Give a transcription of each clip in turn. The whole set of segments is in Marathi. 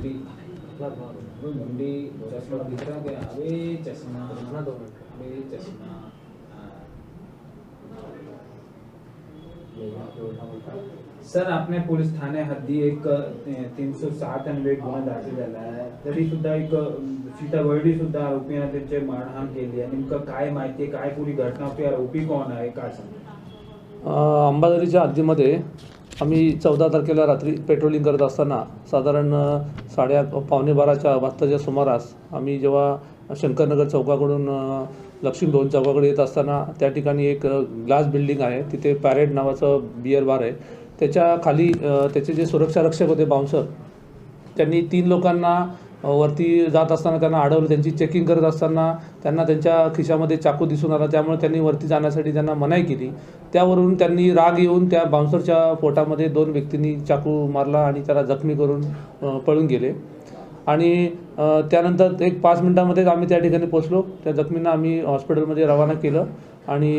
मुंडी. अबे मुंडी चश्मा दिख रहा क्या अबे चश्मा अबे चश्मा सर आपने पोलीस ठाणे हद्दी एक तीनशे सात अन्वे गुन्हा दाखल झाला आहे तरी सुद्धा एक सीताबर्डी सुद्धा आरोपीने त्यांचे मारहाण केली आहे नेमकं काय माहिती आहे? काय पुरी घटना होती? आरोपी कोण आहे काय सांग? अंबाझरीच्या हद्दीमध्ये आम्ही चौदा तारखेला रात्री पेट्रोलिंग करत असताना साधारण साडेआठ पावणे बाराच्या वाजताच्या सुमारास आम्ही जेव्हा शंकरनगर चौकाकडून लक्ष्मी भवन चौकाकडे येत असताना त्या ठिकाणी एक ग्लास बिल्डिंग आहे. तिथे पॅरेड नावाचं बिअर बार आहे. त्याच्याखाली त्याचे जे सुरक्षा रक्षक होते बाउन्सर त्यांनी तीन लोकांना वरती जात असताना त्यांना अडवलं त्यांची चेकिंग करत असताना त्यांना त्यांच्या खिशामध्ये चाकू दिसून आला त्यामुळे त्यांनी वरती जाण्यासाठी त्यांना मनाई केली. त्यावरून त्यांनी राग येऊन त्या बाउन्सरच्या पोटामध्ये दोन व्यक्तींनी चाकू मारला आणि त्याला जखमी करून पळून गेले. आणि त्यानंतर एक पाच मिनिटामध्येच आम्ही त्या ठिकाणी पोचलो त्या जखमींना आम्ही हॉस्पिटलमध्ये रवाना केलं आणि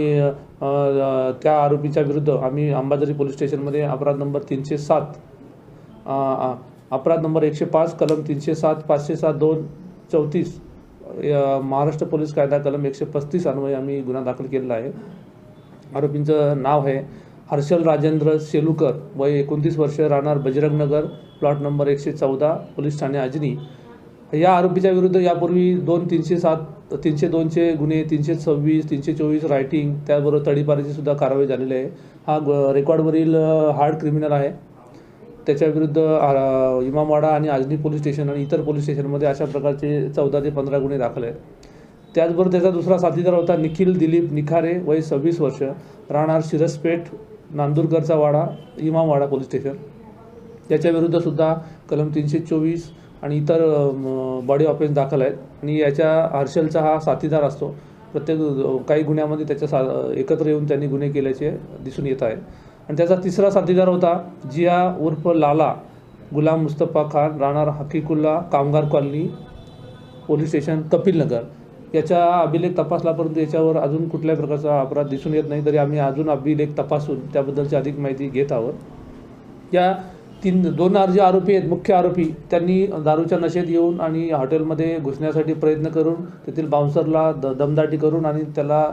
त्या आरोपीच्या विरुद्ध आम्ही अंबाझरी पोलीस स्टेशनमध्ये अपराध नंबर तीनशे सात अपराध नंबर एकशे पाच कलम तीनशे सात पाचशे सात दोन चौतीस या महाराष्ट्र पोलीस कायदा कलम एकशे पस्तीस अन्वये आम्ही गुन्हा दाखल केलेला आहे. आरोपींचं नाव आहे हर्षल राजेंद्र सेलुकर. वय एकोणतीस वर्ष राहणार बजरंगनगर प्लॉट नंबर एकशे चौदा पोलीस ठाणे अजनी या आरोपीच्या विरुद्ध यापूर्वी दोन तीनशे सात तीनशे दोनचे गुन्हे तीनशे सव्वीस तीनशे चोवीस रायटिंग त्याचबरोबर तडीपारीची सुद्धा कारवाई झालेली आहे. हा रेकॉर्डवरील हार्ड क्रिमिनल आहे. त्याच्याविरुद्ध इमामवाडा आणि आजनी पोलीस स्टेशन आणि इतर पोलीस स्टेशनमध्ये अशा प्रकारचे चौदा ते पंधरा गुन्हे दाखल आहेत. त्याचबरोबर त्याचा दुसरा साथीदार होता निखिल दिलीप निखारे वय सव्वीस वर्ष. राहणार शिरसपेठ नांदुरकरचा वाडा इमामवाडा पोलीस स्टेशन. त्याच्याविरुद्ध सुद्धा कलम तीनशे चोवीस आणि इतर बॉडी ऑफेन्स दाखल आहेत. आणि याच्या हर्षलचा हा साथीदार असतो. प्रत्येक काही गुन्ह्यामध्ये त्याच्या सा एकत्र येऊन त्यांनी गुन्हे केल्याचे दिसून येत आहे. आणि त्याचा तिसरा साथीदार होता जिया उर्फ लाला गुलाम मुस्तफा खान राहणार हकीकुल्ला कामगार कॉलनी पोलीस स्टेशन कपिलनगर. याचा अभिलेख तपासला परंतु याच्यावर अजून कुठल्याही प्रकारचा अपराध दिसून येत नाही तरी आम्ही अजून अभिलेख तपासून त्याबद्दलची अधिक माहिती घेत आहोत. या तीन दोन जे आरोपी आहेत मुख्य आरोपी. त्यांनी दारूच्या नशेत येऊन आणि हॉटेलमध्ये घुसण्यासाठी प्रयत्न करून तेथील बाउन्सरला द दमदाटी करून आणि त्याला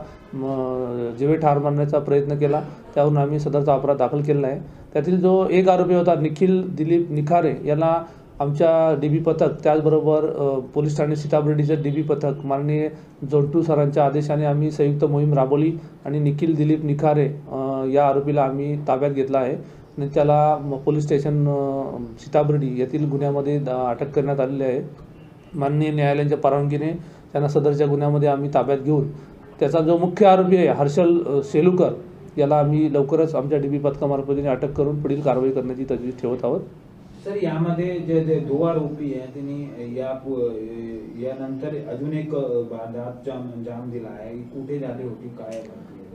जीवे ठार मारण्याचा प्रयत्न केला. त्यावरून आम्ही सदरचा अपराध दाखल केलेला आहे. त्यातील जो एक आरोपी होता निखिल दिलीप निखारे याला आमच्या डी बी पथक त्याचबरोबर पोलीस ठाणे सीताबर्डीचं डी बी पथक माननीय जोंटू सरांच्या आदेशाने आम्ही संयुक्त मोहीम राबवली आणि निखिल दिलीप निखारे या आरोपीला आम्ही ताब्यात घेतला आहे. त्याला पोलीस स्टेशन सीताबर्डी येथील गुन्ह्यामध्ये अटक करण्यात आलेली आहे. माननीय न्यायालयाच्या परवानगीने त्यांना सदरच्या गुन्ह्यामध्ये आम्ही ताब्यात घेऊन त्याचा जो मुख्य आरोपी आहे हर्षल सेलुकर याला आम्ही लवकरच आमच्या डी बी पथकामार्फतीने अटक करून पुढील कारवाई करण्याची तजवीज ठेवत आहोत. सर यामध्ये जे जे दो आरोपी आहे त्यांनी या यानंतर अजून एक जाम जाम दिला आहे. कुठे झाली होती? काय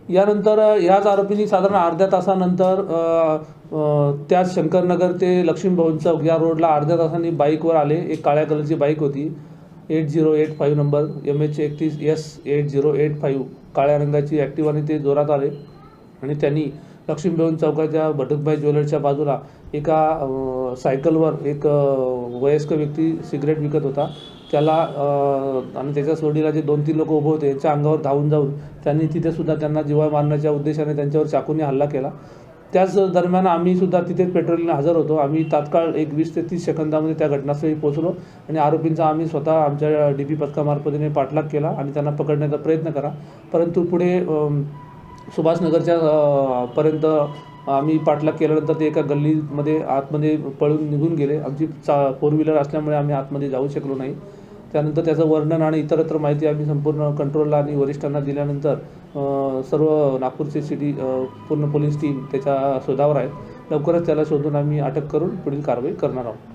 यानंतर ह्याच आरोपींनी साधारण अर्ध्या तासानंतर त्या त्याच शंकरनगर ते लक्ष्मी भवन चौक या रोडला अर्ध्या तासांनी बाईकवर आले. एक काळ्या कलरची बाईक होती. Eight zero eight five number M H एकतीस S eight zero eight five. काळ्या रंगाची ॲक्टिवाने ते जोरात आले. आणि त्यांनी लक्ष्मी भवन चौकाच्या भटकबाई ज्वेलर्सच्या बाजूला एका सायकलवर एक वयस्क व्यक्ती सिगरेट विकत होता. त्याला आणि त्याच्या सोडीला जे दोन तीन लोक उभे होते यांच्या अंगावर धावून जाऊन त्यांनी तिथे सुद्धा त्यांना जीवा मारण्याच्या उद्देशाने त्यांच्यावर चाकूने हल्ला केला. त्याच दरम्यान आम्ही सुद्धा तिथेच पेट्रोलिंगला हजर होतो. आम्ही तात्काळ एक वीस ते तीस सेकंदामध्ये त्या घटनास्थळी पोहोचलो आणि आरोपींचा आम्ही स्वतः आमच्या डी पी पथकामार्फतीने पाठलाग केला आणि त्यांना पकडण्याचा प्रयत्न करा. परंतु पुढे सुभाषनगरच्या पर्यंत आम्ही पाठलाग केल्यानंतर ते एका गल्लीमध्ये आतमध्ये पळून निघून गेले. आमची चा फोर व्हीलर असल्यामुळे आम्ही आतमध्ये जाऊ शकलो नाही. त्यानंतर त्याचं वर्णन आणि इतरत्र माहिती आम्ही संपूर्ण कंट्रोलला आणि वरिष्ठांना दिल्यानंतर सर्व नागपूरची सिटी पूर्ण पोलीस टीम त्याच्या शोधावर आहेत. लवकरच त्याला शोधून आम्ही अटक करून पुढील कारवाई करणार आहोत.